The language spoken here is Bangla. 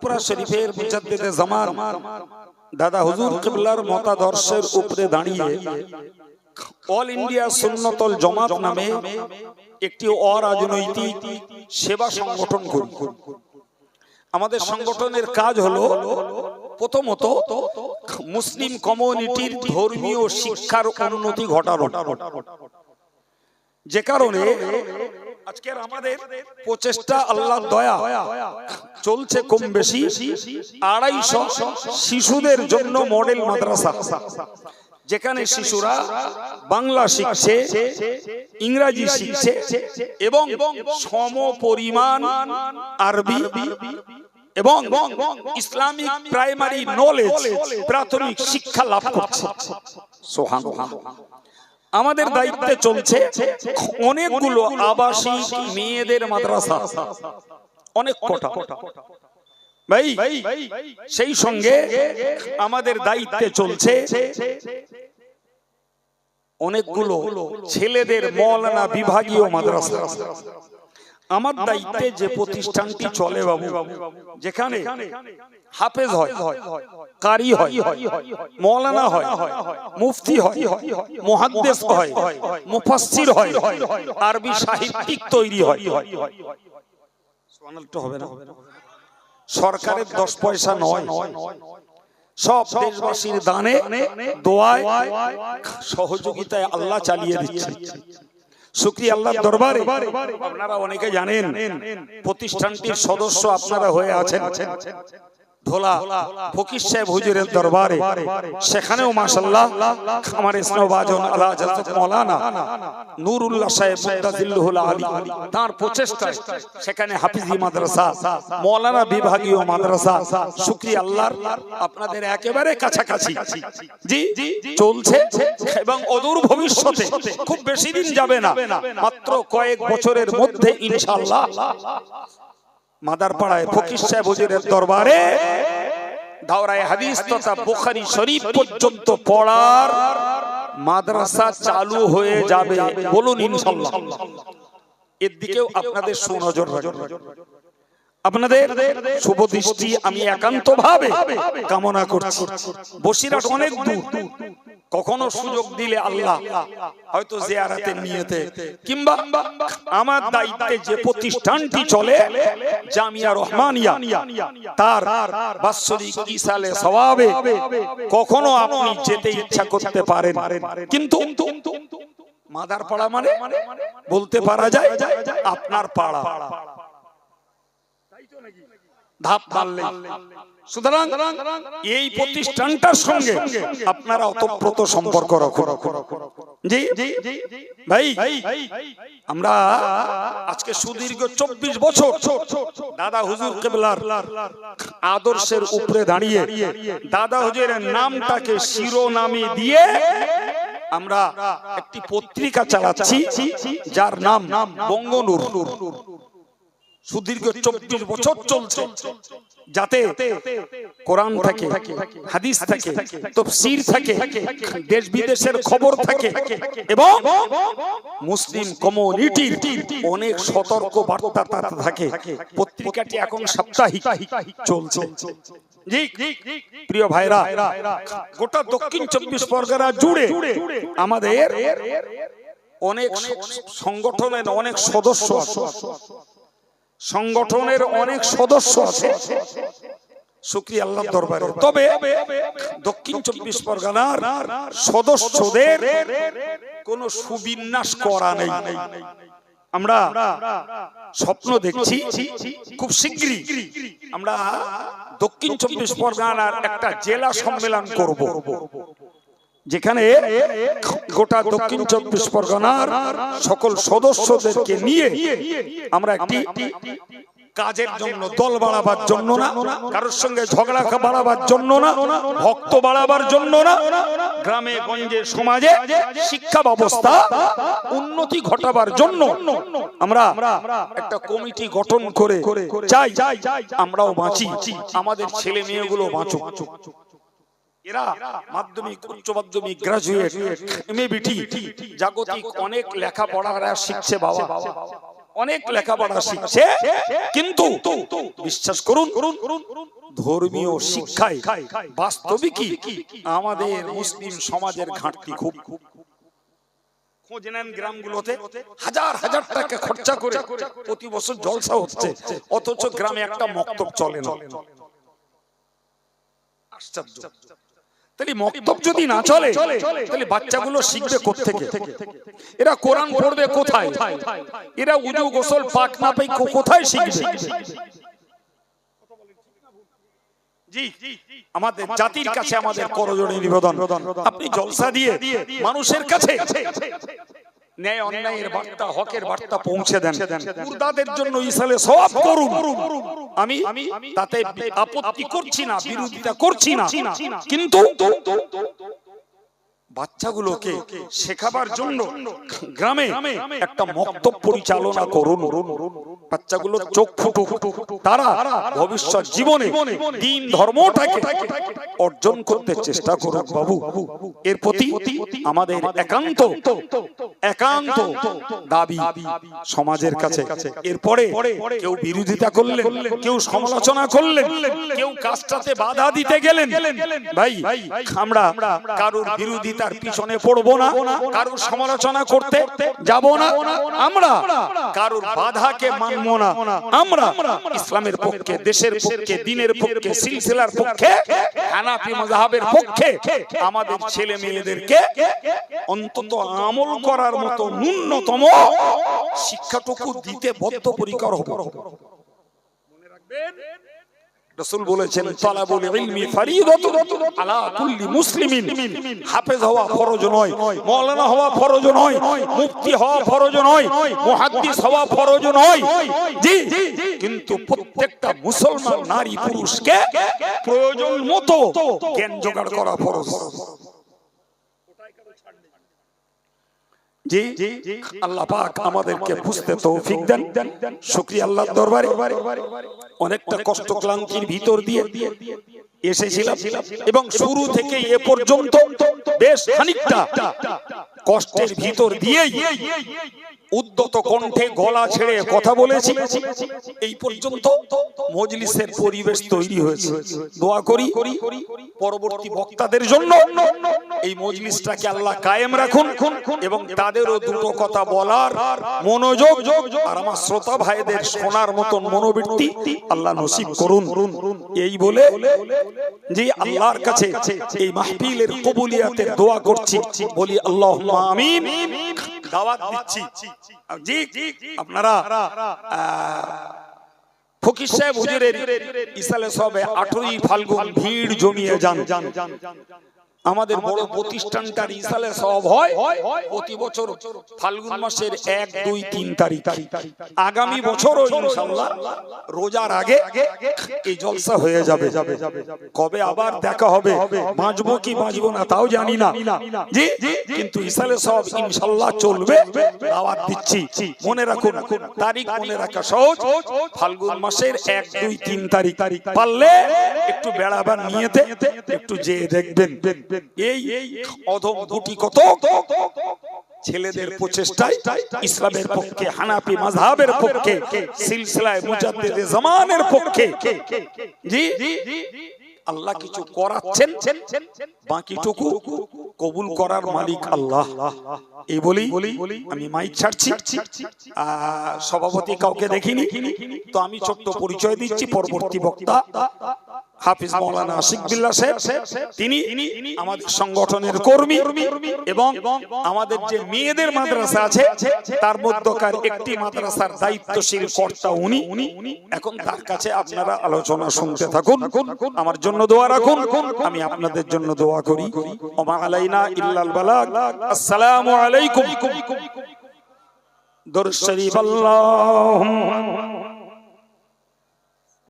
ফুরপুরা শরীফের মুজাদ্দিদে জামান দাদা হুজুর কিবলার মতাদর্শের উপরে দাঁড়িয়ে অল ইন্ডিয়া সুন্নতল জমাত নামে একটি অরাজনৈতিক সেবা সংগঠন করি আমাদের সংগঠনের কাজ হলো প্রথমত মুসলিম কমিউনিটির ধর্মীয় শিক্ষার উন্নতি ঘটানো। যে কারণে আজকের আমাদের প্রচেষ্টা আল্লাহ দয়া চলছে কম বেশি আড়াইশো শিশুদের জন্য মডেল মাদ্রাসা। যেখানে শিশুরা বাংলা শিখছে ইংরাজি শিখছে এবং সম পরিমাণ আরবি এবং ইসলামিক প্রাইমারি নলেজ প্রাথমিক শিক্ষা লাভ করছে। সুবহানাল্লাহ। আমাদের দায়িত্বে চলছে অনেকগুলো আবাসিক মেয়েদের মাদ্রাসা। অনেক কটা। ভাই সেই সঙ্গে আমাদের দায়িত্বে চলছে অনেকগুলো ছেলেদের মলানা বিভাগীয় মাদ্রাসা। আমার দায়িত্বে যে প্রতিষ্ঠানটি চলে বাবু যেখানে হাফেজ হয় কারি হয় মৌলানা হয় মুফতি হয় মুহাদ্দিস হয় মুফাসসির হয় আরবি সাহিত্যিক তৈরি হয়। হবে না? সরকারের দশ পয়সা নয়। সব দেশবাসীর দানে দোয়ায় সহযোগিতায় আল্লাহ চালিয়ে দিচ্ছে শুক্রিয়া আল্লাহর দরবারে। আপনারা অনেকে জানেন প্রতিষ্ঠানটির সদস্য আপনারা হয়ে আছেন। ধোলা ফকির সাহেব হুজুরের দরবারে। সেখানেও মাশাল্লাহ আমার ইসলামাবাজন আল্লাহ হযরত মাওলানা নূরুল্লাহ সাহেব মুদাজিল্লুহুল আলী। তার প্রচেষ্টায় সেখানে হাফিজি মাদ্রাসা মাওলানা বিভাগীয় মাদ্রাসা শুকরিয়া আল্লাহর। আপনাদের একেবারে কাছাকাছি। জি চলছে এবং অদূর ভবিষ্যতে খুব বেশি দিন যাবে না। মাত্র কয়েক বছরের মধ্যে ইনশাআল্লাহ। মাদারপাড়ায় ফকির সাহেব হুজুরের দরবারে দাওরায় হাদিস তথা বুখারী শরীফ পর্যন্ত পড়ার মাদ্রাসা চালু হয়ে যাবে। বলুন ইনশাআল্লাহ এর দিকেও আপনাদের সুনজর রাখবেন আপনাদের শুভ দৃষ্টি আমি একান্ত ভাবে কামনা করছি। বসিরহাট অনেক দূর। কখনো সুযোগ দিলে আল্লাহ হয়তো জিয়ারাতের নিয়েতে কিংবা আমার দায়িত্বে যে প্রতিষ্ঠানটি চলে জামিয়া রহমানিয়া তার বাৎসরিক ইসালে সওয়াবে কখনো আপনি যেতে ইচ্ছা করতে পারেন। কিন্তু মাদার পাড়া মানে বলতে পারা যায় আপনার পাড়া। ধাপ সুতরাং এই প্রতিষ্ঠানটার সঙ্গে আপনারা অতপ্রত সম্পর্ক জি, ভাই, আমরা আজকে সুদীর্ঘ চব্বিশ বছর দাদা হুজুর কেবলার আদর্শের উপরে দাঁড়িয়ে দাদা হুজুরের নামটাকে শিরোনামে দিয়ে আমরা একটি পত্রিকা চালাচ্ছি, যার নাম বঙ্গনুর। সুদীর্ঘ চব্বিশ বছর চলছে। যাতে কোরআন থাকে, হাদিস থাকে, তফসির থাকে, দেশ বিদেশের খবর থাকে এবং মুসলিম কমিউনিটির অনেক সতর্ক বার্তা তাতে থাকে। পত্রিকাটি এখন সাপ্তাহিক চলছে। প্রিয় ভাইরা, গোটা দক্ষিণ চব্বিশ পরগনা জুড়ে আমাদের অনেক সংগঠনের অনেক সদস্য সংগঠনের অনেক সদস্য আছে। শুক্রিয়া আল্লাহ দরবারে। তবে দক্ষিণ চব্বিশ পরগনার সদস্যদের কোনো সুবিন্যাস করা নেই। আমরা স্বপ্ন দেখছি, খুব শীঘ্রই আমরা দক্ষিণ চব্বিশ পরগনার একটা জেলা সম্মেলন করব। যেখানে গোটা দক্ষিণ চব্বিশ পরগনার সকল সদস্যদেরকে নিয়ে আমরা একটি কাজের জন্য, দল বাড়াবার জন্য না, কারোর সঙ্গে ঝগড়া বাড়াবার জন্য না, ভক্ত বাড়াবার জন্য না, গ্রামে, গঞ্জে, সমাজে শিক্ষা ব্যবস্থা উন্নতি ঘটাবার জন্য আমরা একটা কমিটি গঠন করে চাই, আমরাও বাঁচি, আমাদের ছেলে মেয়েগুলো বাঁচুক। এরা মাধ্যমিক, উচ্চ মাধ্যমিক গ্রাজুয়েট এমএবিটি জাগতিক অনেক লেখাপড়া শিখছে বাবা। অনেক শিখছে, কিন্তু বিশ্বাস করুন, ধর্মীয় শিক্ষায় আমাদের মুসলিম সমাজের ঘাটতি খুব। প্রতি বছর জলসা হচ্ছে, অথচ গ্রামে একটা চলে আশ্চর্য। তাহলে মক্তব যদি না চলে তাহলে বাচ্চাগুলো শিখবে থেকে এরা কোরআন পড়বে কোথায়? এরা উজু গোসল পাক না পাই কোথায় শিখবে? আমাদের জাতির কাছে আমাদের করজোড়ে নিবেদন। আপনি জলসা দিয়ে মানুষের কাছে ন্যায় অন্যায়ের বার্তা হকের বার্তা পৌঁছে দেন। মুর্দাদের জন্য ইসালে সব করুন। আমি তাতে আপত্তি করছি না বিরোধিতা করছি না। কিন্তু বাচ্চাগুলোকে শেখাবার জন্য গ্রামে একটা মক্তব পরিচালনা করুন। বাচ্চাগুলো চোখ ফুটুক। তারা ভবিষ্যৎ জীবনে দিন ধর্মটাকে অর্জন করতে চেষ্টা করুক বাবু। এর প্রতি আমাদের একান্ত একান্ত দাবি সমাজের কাছে। এরপরে কেউ বিরোধিতা করলেন কেউ সমালোচনা করলেন কেউ কাজটাতে বাধা দিতে গেলেন। ভাই আমরা কারোর বিরোধিতার পিছনে পড়ব না, কারোর সমালোচনা করতে যাব না, আমরা কারোর বাধাকে মানব না, আমরা ইসলামের পক্ষে, দেশের পক্ষে, দিনের পক্ষে, সিলসিলার পক্ষে, হানাফি মাযহাবের পক্ষে, আমাদের ছেলে মেয়েদেরকে অন্তত আমল করার মতো ন্যূনতম শিক্ষাটুকু দিতে বদ্ধপরিকর হব। রাসূল বলেছেন তালাবুল ইলমি ফরিদাতুন আলা কুল্লি মুসলিমিন। হাফেজ হওয়া ফরজ নয় মাওলানা হওয়া ফরজ নয় মুফতি হওয়া ফরজ নয় মুহাদ্দিস হওয়া ফরজ নয়। জি কিন্তু প্রত্যেকটা মুসলমান নারী পুরুষকে প্রয়োজন মতো জ্ঞান জোগাড় করা ফরজ। জি আল্লাহ পাক আমাদেরকে বুঝতে তৌফিক দেন। শুকরিয়া আল্লাহর দরবারে। অনেকটা কষ্ট ক্লান্তির ভিতর দিয়ে এসেছিলাম এবং শুরু থেকে এ পর্যন্ত বেশ খানিকটা কষ্টের ভিতর দিয়েই উদ্যত কণ্ঠে গলা ছেড়ে কথা বলেছি। এই পর্যন্ত মজলিসের পরিবেশ তৈরি হয়েছে। দোয়া করি পরবর্তী বক্তাদের জন্য এই মজলিসটাকে আল্লাহ কায়েম রাখুন এবং তাদেরও দুটো কথা বলার মনোযোগ আর আমার শ্রোতা ভাইদের শোনার মতন মনোবৃত্তি আল্লাহ নসিব করুন। এই বলে যে আল্লাহর কাছে এই মাহফিলের কবুলিয়াতের দোয়া করছি, বলি আল্লাহ আমিন। দাওয়াত দিচ্ছি। জি আপনারা ফকির সাহেব হুজুরের ইসালে সবে আঠেরোই ফাল্গুন ভিড় জমিয়ে যান। আমাদের বড় প্রতিষ্ঠানটার ইসালে সব হয় প্রতি বছর ফাল্গুন মাসের এক দুই তিন তারিখ। আগামী বছরও ইনশাল্লাহ রোজার আগে এই জলসা হয়ে যাবে। কবে আবার দেখা হবে? বাঁচবো কি বাঁচবো না তাও জানি না। জি? কিন্তু ইসালে সব ইনশাল্লাহ চলবে। দাওয়াত দিচ্ছি। মনে রাখুন তারিখ মনে রাখা সহজ। ফাল্গুন মাসের এক দুই তিন তারিখ। তারিখ। পারলে একটু বেড়াবার নিয়েতে একটু যেয়ে দেখবেন। এই অধম গুটি কত ছেলেদের প্রচেষ্টায় ইসলামের পক্ষে হানাফি মাযহাবের পক্ষে সিলসিলায় মুজাদ্দিদে জামানের পক্ষে। জি আল্লাহ কিছু করাচ্ছেন বাকিটুকু কবুল করার মালিক আল্লাহ। এই বলি আমি মাইক ছাড়ছি। আহ, সভাপতি কাউকে দেখিনি তো আমি ছোট্ট পরিচয় দিচ্ছি পরবর্তী বক্তা। হাফিজ মৌলানা আশিক বিল্লাহ সাহেব তিনি আমাদের সংগঠনের কর্মী এবং আমাদের যে মেয়েদের মাদ্রাসা আছে তার মধ্যকার একটি মাদ্রাসার দায়িত্বশীল কর্তা উনি। এখন তার কাছে আপনারা আলোচনা শুনতে থাকুন। আমার জন্য দোয়া রাখুন। আমি আপনাদের জন্য দোয়া করি। ওমা আলাইনা ইল্লাল বালাগ। আসসালামু আলাইকুম। দরুদ শরীফ আল্লাহুম্মা